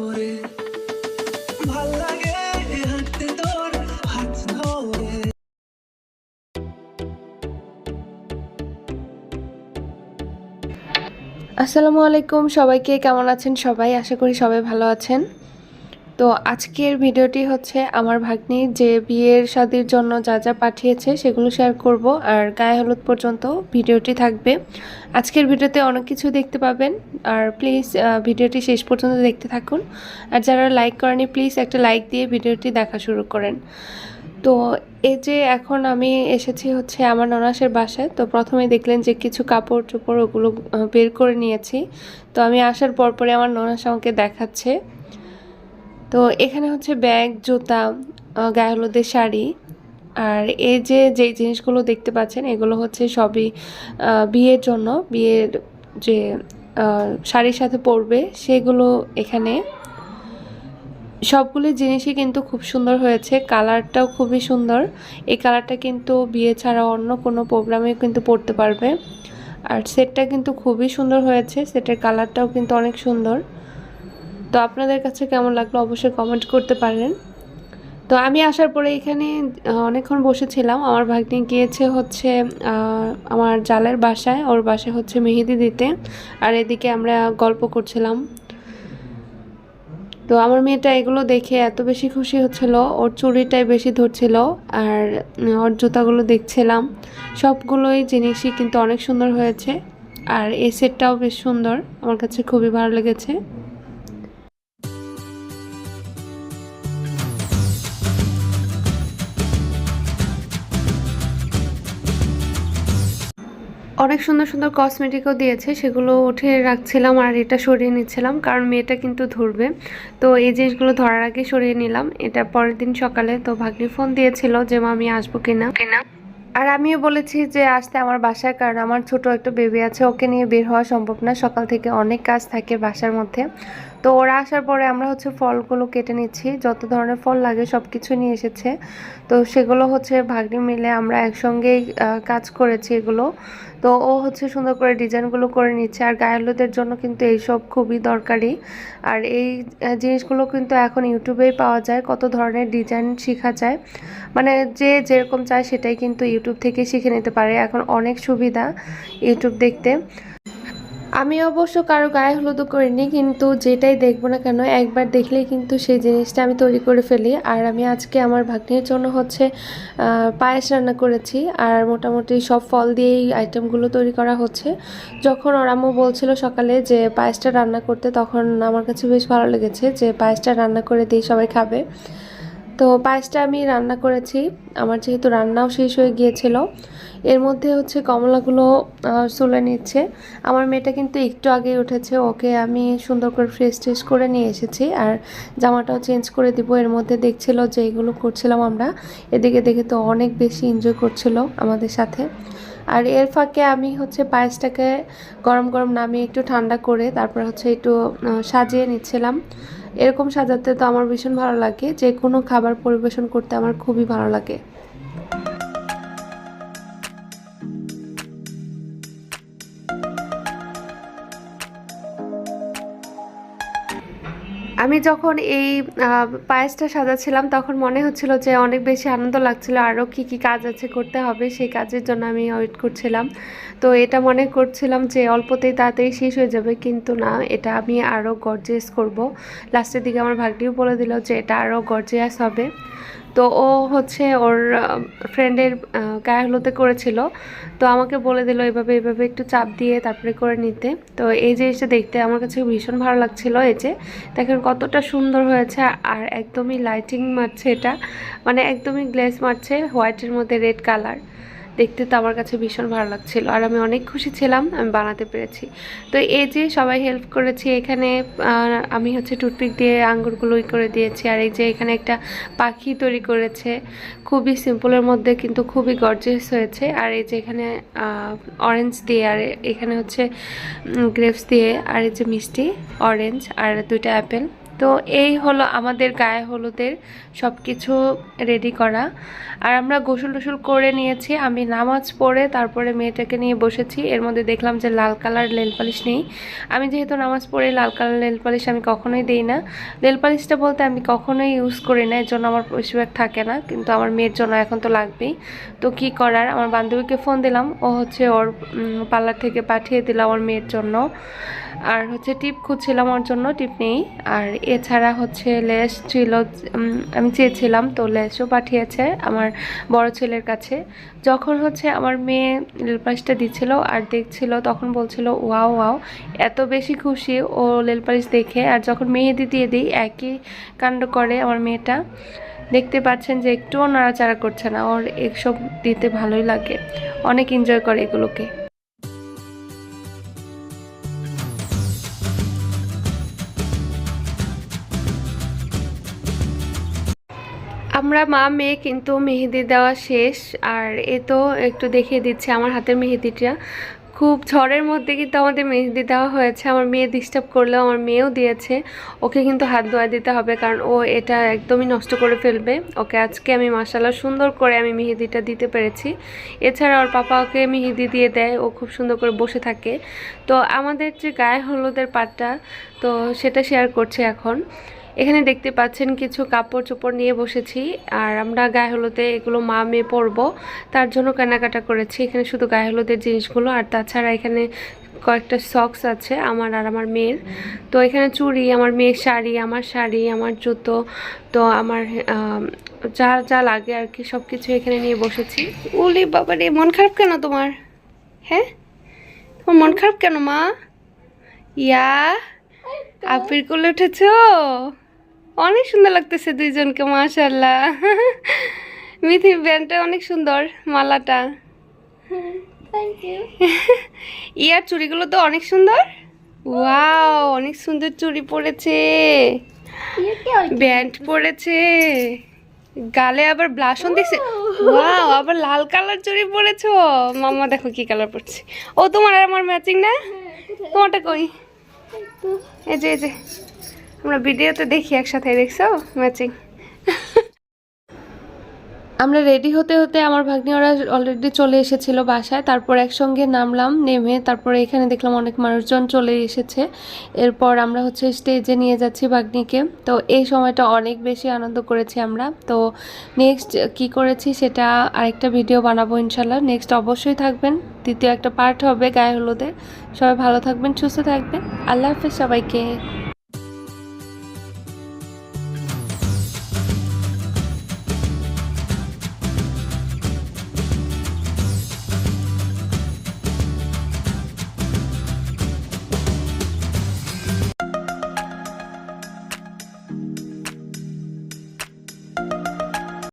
ধরে ভালো লাগে হাঁটতে তোর, হাত ধরে আসসালামু আলাইকুম সবাইকে, কেমন আছেন সবাই? আশা করি সবাই ভালো আছেন। তো আজকের ভিডিওটি হচ্ছে আমার ভাগ্নির যে বিয়ের শাদির জন্য যা যা পাঠিয়েছে সেগুলো শেয়ার করব আর গায়ে হলুদ পর্যন্ত ভিডিওটি থাকবে। আজকের ভিডিওতে অনেক কিছু দেখতে পাবেন। আর প্লিজ ভিডিওটি শেষ পর্যন্ত দেখতে থাকুন। আর যারা লাইক করেনি প্লিজ একটা লাইক দিয়ে ভিডিওটি দেখা শুরু করেন। তো এই যে এখন আমি এসেছি হচ্ছে আমার ননাসের বাসায়। তো প্রথমে দেখলেন যে কিছু কাপড় চোপড় ওগুলো বের করে নিয়েছি। তো আমি আসার পর পরে আমার ননাস আমাকে দেখাচ্ছে। তো এখানে হচ্ছে ব্যাগ, জুতা গায়ে হলুদের শাড়ি আর এই যে, যেই জিনিসগুলো দেখতে পাচ্ছেন, এগুলো হচ্ছে সবই বিয়ের জন্য, বিয়ের যে শাড়ির সাথে পরবে, সেগুলো এখানে। সবগুলি জিনিসই কিন্তু খুব সুন্দর হয়েছে, কালারটাও খুবই সুন্দর। এই কালারটা কিন্তু বিয়ে ছাড়া অন্য কোনো প্রোগ্রামে কিন্তু পরতে পারবে। আর সেটটা কিন্তু খুবই সুন্দর হয়েছে, সেটের কালারটাও কিন্তু অনেক সুন্দর। তো আপনাদের কাছে কেমন লাগল অবশ্যই কমেন্ট করতে পারেন। তো আমি আসার পরে এখানে অনেকক্ষণ বসেছিলাম। আমার ভাগ্নি গিয়েছে হচ্ছে আমার জালের বাসায়। ওর বাসায় হচ্ছে মেহেদি দিতে। আর এদিকে আমরা গল্প করছিলাম। তো আমার মেয়েটা এগুলো দেখে এত বেশি খুশি হচ্ছিল। ওর চুরিটাই বেশি ধরছিল। আর ওর জুতাগুলো দেখছিলাম। সবগুলোই জিনিসই কিন্তু অনেক সুন্দর হয়েছে। আর এই সেটটাও বেশ সুন্দর। আমার কাছে খুবই ভালো লেগেছে। অনেক সুন্দর সুন্দর কসমেটিকও দিয়েছে সেগুলো উঠে রাখছিলাম আর এটা সরিয়ে নিচ্ছিলাম কারণ মেয়েটা কিন্তু ধরবে। তো এই জিনিসগুলো ধরার আগে সরিয়ে নিলাম এটা পরের দিন সকালে। তো ভাগ্নি ফোন দিয়েছিল যে মা আমি আসব কিনা? কিনা? আর আমিও বলেছি যে আসতে আমার বাসায় কারণ আমার ছোট একটা বেবি আছে ওকে নিয়ে বের হওয়া সম্ভব না। সকাল থেকে অনেক কাজ থাকে বাসার মধ্যে। তো ওরা আসার পরে আমরা হচ্ছে ফলগুলো কেটে নিচ্ছি। যত ধরনের ফল লাগে সব কিছু নিয়ে এসেছে। তো সেগুলো হচ্ছে ভাগ্নি মিলে আমরা একসঙ্গেই কাজ করেছি এগুলো। তো ও হচ্ছে সুন্দর করে ডিজাইনগুলো করে নিচ্ছে। আর গায়ে হলুদের জন্য কিন্তু এইসব খুবই দরকারি। আর এই জিনিসগুলো কিন্তু এখন ইউটিউবেই পাওয়া যায়, কত ধরনের ডিজাইন শেখা যায়। মানে যে যেরকম চায় সেটাই কিন্তু ইউটিউব থেকে শিখে নিতে পারে। এখন অনেক সুবিধা ইউটিউব দেখতে। আমি অবশ্য কারও গায়ে হলুদও করিনি, কিন্তু যেটাই দেখব না কেন, একবার দেখলেই কিন্তু সেই জিনিসটা আমি তৈরি করে ফেলি। আর আমি আজকে আমার ভাগ্নির জন্য হচ্ছে পায়েস রান্না করেছি, আর মোটামুটি সব ফল দিয়েই আইটেমগুলো তৈরি করা হচ্ছে। যখন ওর আম্মু বলছিল সকালে যে পায়েসটা রান্না করতে, তখন আমার কাছে বেশ ভালো লেগেছে যে পায়েসটা রান্না করে দিই সবাই খাবে। তো পায়েসটা আমি রান্না করেছি, আমার যেহেতু রান্নাও শেষ হয়ে গিয়েছিল এর মধ্যে হচ্ছে কমলাগুলো আহ, নিচ্ছে। আমার মেয়েটা কিন্তু একটু আগে উঠেছে ওকে আমি সুন্দর করে ফ্রেশ ট্রেশ করে নিয়ে এসেছি। আর জামাটাও চেঞ্জ করে দিব এর মধ্যে দেখছিল যে এগুলো করছিলাম আমরা। এদিকে দেখে তো অনেক বেশি এনজয় করছিল আমাদের সাথে। আর এর ফাঁকে আমি হচ্ছে পায়েসটাকে গরম গরম নামিয়ে একটু ঠান্ডা করে তারপর হচ্ছে একটু সাজিয়ে নিচ্ছিলাম। এরকম সাজাতে তো আমার ভীষণ ভালো লাগে যে কোনো খাবার পরিবেশন করতে আমার খুবই ভালো লাগে। আমি যখন এই পায়েসটা সাজাচ্ছিলাম, তখন মনে হচ্ছিল যে অনেক বেশি আনন্দ লাগছিল আরও কি কি কাজ আছে করতে হবে সেই কাজের জন্য আমি ওয়েট করছিলাম। তো এটা মনে করছিলাম যে অল্পতেই তাড়াতাড়ি শেষ হয়ে যাবে, কিন্তু না, এটা আমি আরও গর্জিয়াস করব। লাস্টের দিকে আমার ভাগ্যিও বলে দিল যে এটা আরও গর্জিয়াস হবে। তো ও হচ্ছে ওর ফ্রেন্ডের গায়ে হলোতে করেছিল। তো আমাকে বলে দিল এভাবে এভাবে একটু চাপ দিয়ে তারপরে করে নিতে। তো এই জিনিসটা দেখতে আমার কাছে ভীষণ ভালো লাগছিল এই যে। দেখেন কতটা সুন্দর হয়েছে আর একদমই লাইটিং মারছে এটা। মানে একদমই গ্লেস মারছে হোয়াইটের মধ্যে রেড কালার দেখতে তো আমার কাছে ভীষণ ভালো লাগছিল। আর আমি অনেক খুশি ছিলাম, আমি বানাতে পেরেছি। তো এই যে সবাই হেল্প করেছি, এখানে আমি হচ্ছে টুথপিক দিয়ে আঙ্গুরগুলো ই করে দিয়েছি। আর এই যে এখানে একটা পাখি তৈরি করেছে, খুবই সিম্পলের মধ্যে কিন্তু খুবই গর্জেস হয়েছে। আর এই যে এখানে অরেঞ্জ দিয়ে, আর এখানে হচ্ছে গ্রেপস দিয়ে, আর এই যে মিষ্টি অরেঞ্জ আর দুইটা অ্যাপেল তো এই হলো আমাদের গায়ে হলুদের সব কিছু রেডি করা। আর আমরা গোসল টোসল করে নিয়েছি, আমি নামাজ পড়ে তারপরে মেয়েটাকে নিয়ে বসেছি। এর মধ্যে দেখলাম যে লাল কালার নেল পালিশ নেই। আমি যেহেতু নামাজ পড়ে লাল কালার নেল পালিশ আমি কখনোই দিই না। নেল পালিশটা বলতে আমি কখনোই ইউজ করি না, এর জন্য আমার বেশিরভাগ থাকে না, কিন্তু আমার মেয়ের জন্য এখন তো লাগবেই। তো কি করার? আমার বান্ধবীকে ফোন দিলাম, ও হচ্ছে ওর পার্লার থেকে পাঠিয়ে দিলাম আমার মেয়ের জন্য। আর হচ্ছে টিপ খুঁজছিলাম ওর জন্য, টিপ নেই। আর এছাড়া হচ্ছে লেস ছিল আমি চেয়েছিলাম, তো লেসও পাঠিয়েছে আমার বড় ছেলের কাছে। যখন হচ্ছে আমার মেয়ে লেলপালিশটা দিচ্ছিল আর দেখছিল, তখন বলছিল, ওয়াও ওয়াও, এত বেশি খুশি ও লেলপালিশ দেখে। আর যখন মেহেদি দিয়ে দিই, একই কাণ্ড করে আমার মেয়েটা। দেখতে পাচ্ছেন যে একটুও নাড়াচাড়া করছে না, ওর এসব দিতে ভালোই লাগে। অনেক এনজয় করে এগুলোকে। আমরা মা, মেয়ে কিন্তু মেহেদি দেওয়া শেষ। আর এ তো একটু দেখিয়ে দিচ্ছে আমার হাতের মেহেদিটা। খুব ঝড়ের মধ্যে কিন্তু আমাদের মেহেদি দেওয়া হয়েছে। আমার মেয়ে ডিস্টার্ব করলেও আমার মেয়েও দিয়েছে। ওকে কিন্তু হাত ধোয়া দিতে হবে কারণ ও এটা একদমই নষ্ট করে ফেলবে। ওকে আজকে আমি মাসাল্লাহ সুন্দর করে আমি মেহেদিটা দিতে পেরেছি। এছাড়া ওর পাপা ওকে মেহেদি দিয়ে দেয়। ও খুব সুন্দর করে বসে থাকে। তো আমাদের যে গায়ে হলুদের পাটটা, তো সেটা শেয়ার করছে এখন। এখানে দেখতে পাচ্ছেন কিছু কাপড় চোপড় নিয়ে বসেছি আর আমরা গায়ে হলুদে এগুলো মা মেয়ে পরবো তার জন্য কেনাকাটা করেছি। এখানে শুধু গায়ে হলুদের জিনিসগুলো আর তাছাড়া এখানে কয়েকটা সক্স আছে আমার আর আমার মেয়ের। তো এখানে চুড়ি আমার মেয়ের শাড়ি আমার শাড়ি আমার জুতো তো আমার যা যা লাগে আর কি সব কিছু এখানে নিয়ে বসেছি। উলি বাবা রে মন খারাপ কেন তোমার? হ্যাঁ? তোমার মন খারাপ কেন মা? ইয়া? আপির কোলে উঠেছো? অনেক সুন্দর লাগতেছে দুইজনকে মাশাল্লাহ মিথি ব্যান্ডটা অনেক সুন্দর মালাটা। ইয়ার চুড়িগুলো তো অনেক সুন্দর। ওয়াও অনেক সুন্দর চুড়ি কে ব্যান্ড পড়েছে। গালে আবার ব্লাশন দিছে। ওয়াও আবার লাল কালার চুড়ি পরেছো মাম্মা দেখো কি কালার পরছে ও তোমার আর আমার ম্যাচিং না? তোমারটা কই? এই যে এই যে। আমরা ভিডিওতে দেখি একসাথে, দেখছ? ম্যাচিং আমরা রেডি হতে হতে আমার ভাগ্নি ওরা অলরেডি চলে এসেছিল বাসায়, তারপর একসঙ্গে নামলাম, নেমে তারপরে এখানে দেখলাম অনেক মানুষজন চলে এসেছে। এরপর আমরা হচ্ছে স্টেজে নিয়ে যাচ্ছি ভাগ্নিকে। তো এই সময়টা অনেক বেশি আনন্দ করেছি আমরা। তো নেক্সট কি করেছি সেটা আরেকটা ভিডিও বানাবো ইনশাল্লাহ। নেক্সট অবশ্যই থাকবেন। দ্বিতীয় একটা পার্ট হবে গায়ে হলুদে। সবাই ভালো থাকবেন, সুস্থ থাকবেন। আল্লাহ হাফেজ সবাইকে।